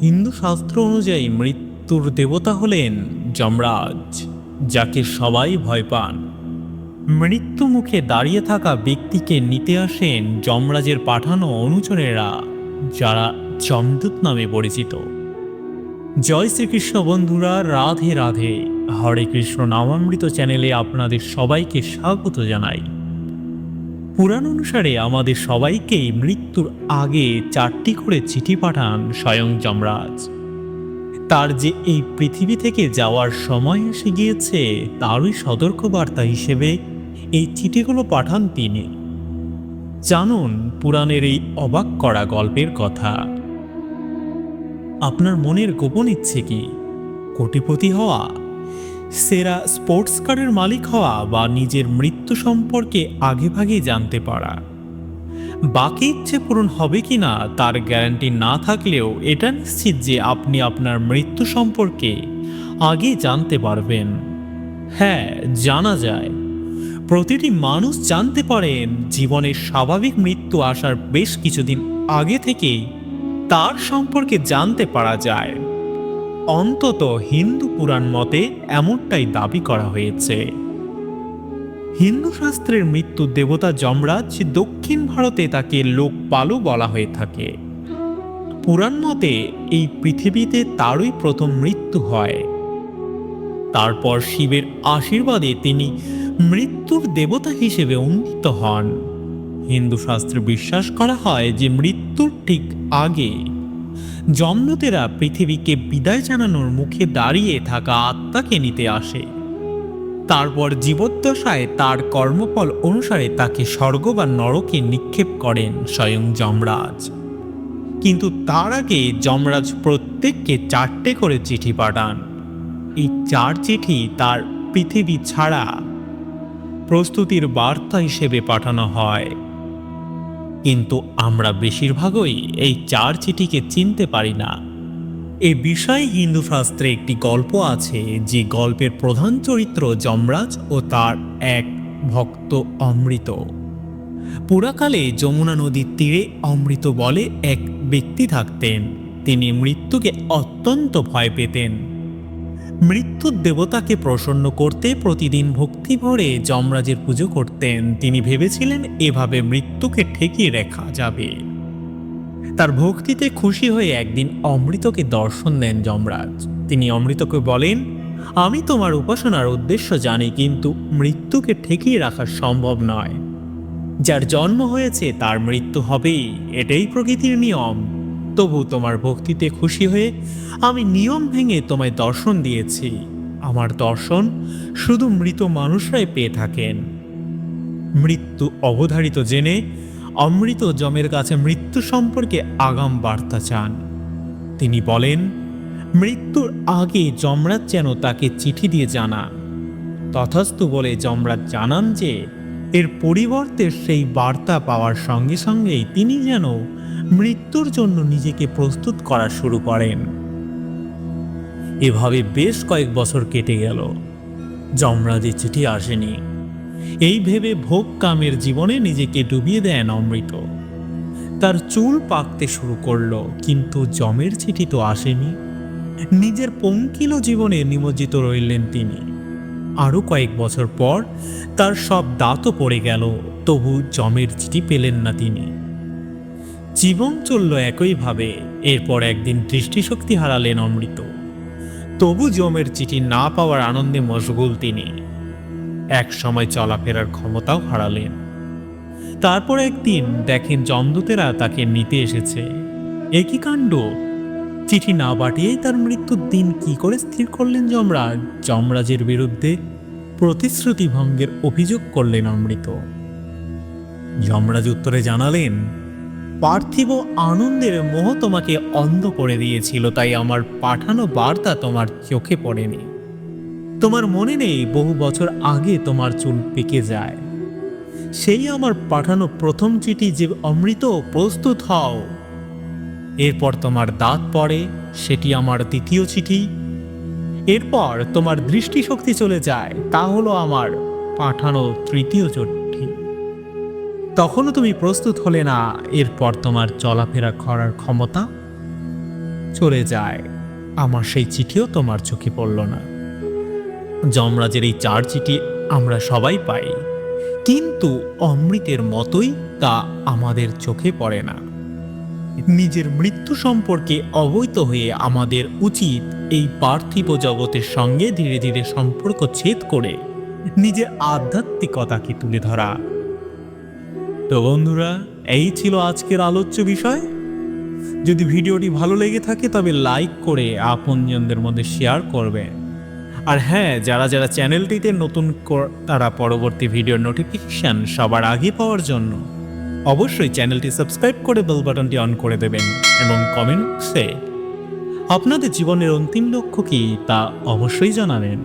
হিন্দু শাস্ত্র অনুযায়ী মৃত্যুর দেবতা হলেন যমরাজ, যাকে সবাই ভয় পান। মৃত্যু মুখে দাঁড়িয়ে থাকা ব্যক্তিকে নিতে আসেন যমরাজের পাঠানো অনুচরেরা, যারা যমদূত নামে পরিচিত। জয় শ্রীকৃষ্ণ বন্ধুরা, রাধে রাধে। হরে কৃষ্ণ নামামৃত চ্যানেলে আপনাদের সবাইকে স্বাগত জানাই। পুরাণ অনুসারে আমাদের সবাইকেই মৃত্যুর আগে চারটি করে চিঠি পাঠান স্বয়ং যমরাজ। তার যে এই পৃথিবী থেকে যাওয়ার সময় এসে গিয়েছে, তারই সতর্কবার্তা হিসেবে এই চিঠিগুলো পাঠান তিনি। জানুন পুরাণের এই অবাক করা গল্পের কথা। আপনার মনের গোপন ইচ্ছে কি? কোটিপতি হওয়া? সেরা স্পোর্টস কারের মালিক হওয়া বা নিজের মৃত্যু সম্পর্কে আগেভাগেই জানতে পারা। বাকি ইচ্ছে পূরণ হবে কি না তার গ্যারান্টি না থাকলেও এটা নিশ্চিত যে আপনি আপনার মৃত্যু সম্পর্কে আগে জানতে পারবেন। হ্যাঁ জানা যায়। প্রতিটি মানুষ জানতে পারেন জীবনের স্বাভাবিক মৃত্যু আসার বেশ কিছুদিন আগে থেকেই তার সম্পর্কে জানতে পারা যায়। অন্তত হিন্দু পুরাণ মতে এমনটাই দাবি করা হয়েছে। হিন্দু শাস্ত্রের মৃত্যু দেবতা যমরাজ দক্ষিণ ভারতে তাকে লোকপালও বলা হয়ে থাকে। পুরাণ মতে এই পৃথিবীতে তারই প্রথম মৃত্যু হয়। তারপর শিবের আশীর্বাদে তিনি মৃত্যুর দেবতা হিসেবে উন্নীত হন। হিন্দু শাস্ত্রে বিশ্বাস করা হয় যে মৃত্যুর ঠিক আগে জমদূতেরা পৃথিবীকে বিদায় জানানোর মুখে দাঁড়িয়ে থাকা আত্মাকে নিতে আসে। তারপর জীবদ্দশায় তার কর্মফল অনুসারে তাকে স্বর্গ বা নরকে নিক্ষেপ করেন স্বয়ং যমরাজ। কিন্তু তার আগে যমরাজ প্রত্যেককে চারটে করে চিঠি পাঠান। এই চার চিঠি তার পৃথিবী ছাড়া প্রস্তুতির বার্তা হিসেবে পাঠানো হয়। কিন্তু আমরা বেশিরভাগই এই চার চিঠিকে চিনতে পারি না। এ বিষয়ে হিন্দু শাস্ত্রে একটি গল্প আছে যে গল্পের প্রধান চরিত্র যমরাজ ও তার এক ভক্ত অমৃত। পুরাকালে যমুনা নদীর তীরে অমৃত বলে এক ব্যক্তি থাকতেন। তিনি মৃত্যুকে অত্যন্ত ভয় পেতেন। মৃত্যুর দেবতাকে প্রসন্ন করতে প্রতিদিন ভক্তি ভরে যমরাজের পুজো করতেন। তিনি ভেবেছিলেন এভাবে মৃত্যুকে ঠেকিয়ে রাখা যাবে। তার ভক্তিতে খুশি হয়ে একদিন অমৃতকে দর্শন দেন যমরাজ। তিনি অমৃতকে বলেন, আমি তোমার উপাসনার উদ্দেশ্য জানি, কিন্তু মৃত্যুকে ঠেকিয়ে রাখা সম্ভব নয়। যার জন্ম হয়েছে, তার মৃত্যু হবেই। এটাই প্রকৃতির নিয়ম। তবু তোমার ভক্তিতে খুশি হয়ে আমি নিয়ম ভেঙে তোমায় দর্শন দিয়েছি। আমার দর্শন শুধু মৃত মানুষরাই পেয়ে থাকেন। মৃত্যু অবধারিত জেনে অমৃত যমের কাছে মৃত্যু সম্পর্কে আগাম বার্তা চান। তিনি বলেন, মৃত্যুর আগে যমরাজ যেন তাকে চিঠি দিয়ে জানান তথাস্তু বলে যমরাজ জানান যে, এর পরিবর্তে সেই বার্তা পাওয়ার সঙ্গে সঙ্গেই তিনি যেন মৃত্যুর জন্য নিজেকে প্রস্তুত করা শুরু করেন। এভাবে বেশ কয়েক বছর কেটে গেল। যমরাজের চিঠি আসেনি। এই ভেবে ভোগ কামের জীবনে নিজেকে ডুবিয়ে দেন অমৃত। তার চুল পাকতে শুরু করল, কিন্তু জমের চিঠি তো আসেনি। নিজের পঙ্কিল জীবনে নিমজ্জিত রইলেন তিনি। আরও কয়েক বছর পর তার সব দাঁতও পড়ে গেল, তবু জমের চিঠি পেলেন না তিনি। জীবন চলল একইভাবে, এরপর একদিন দৃষ্টিশক্তি হারালেন অমৃত। তবু জমের চিঠি না পাওয়ার আনন্দে মশগুল তিনি। এক সময় চলাফেরার ক্ষমতাও হারালেন। তারপর একদিন দেখেন জমদূতেরা তাকে নিতে এসেছে। একই কাণ্ড? চিঠি না বাটিয়েই তার মৃত্যুর দিন কি করে স্থির করলেন যমরাজ? যমরাজের বিরুদ্ধে প্রতিশ্রুতি ভঙ্গের অভিযোগ করলেন অমৃত। যমরাজ উত্তরে জানালেন পার্থিব আনন্দের মোহ তোমাকে অন্ধ করে দিয়েছিল, তাই আমার পাঠানো বার্তা তোমার চোখে পড়েনি। তোমার মনে নেই বহু বছর আগে তোমার চুল পেকে যায়। সেই আমার পাঠানো প্রথম চিঠি যে অমৃত, প্রস্তুত হও। এরপর তোমার দাঁত পড়ে, সেটি আমার দ্বিতীয় চিঠি। এরপর তোমার দৃষ্টিশক্তি চলে যায়, তা হলো আমার পাঠানো তৃতীয় চিঠি তখনও তুমি প্রস্তুত হলে না, এরপর তোমার চলাফেরা করার ক্ষমতা চলে যায়। আমার সেই চিঠিও তোমার চোখে পড়ল না। যমরাজের এই চার চিঠি আমরা সবাই পাই। কিন্তু অমৃতের মতোই তা আমাদের চোখে পড়ে না। নিজের মৃত্যু সম্পর্কে অবৈত হয়ে আমাদের উচিত এই পার্থিব জগতের সঙ্গে ধীরে ধীরে সম্পর্ক ছেদ করে নিজের আধ্যাত্মিকতাকে তুলে ধরা। তো বন্ধুরা, এই ছিল আজকের আলোচ্য বিষয়। যদি ভিডিওটি ভালো লেগে থাকে, তবে লাইক করে আপনজনদের মধ্যে শেয়ার করবেন আর হ্যাঁ যারা যারা চ্যানেলটিতে নতুন তারা পরবর্তী ভিডিওর নোটিফিকেশন সবার আগে পাওয়ার জন্য অবশ্যই চ্যানেলটি সাবস্ক্রাইব করে বেল বাটনটি অন করে দেবেন এবং কমেন্ট বক্সে আপনাদের জীবনের অন্তিম লক্ষ্য কি তা অবশ্যই জানাবেন।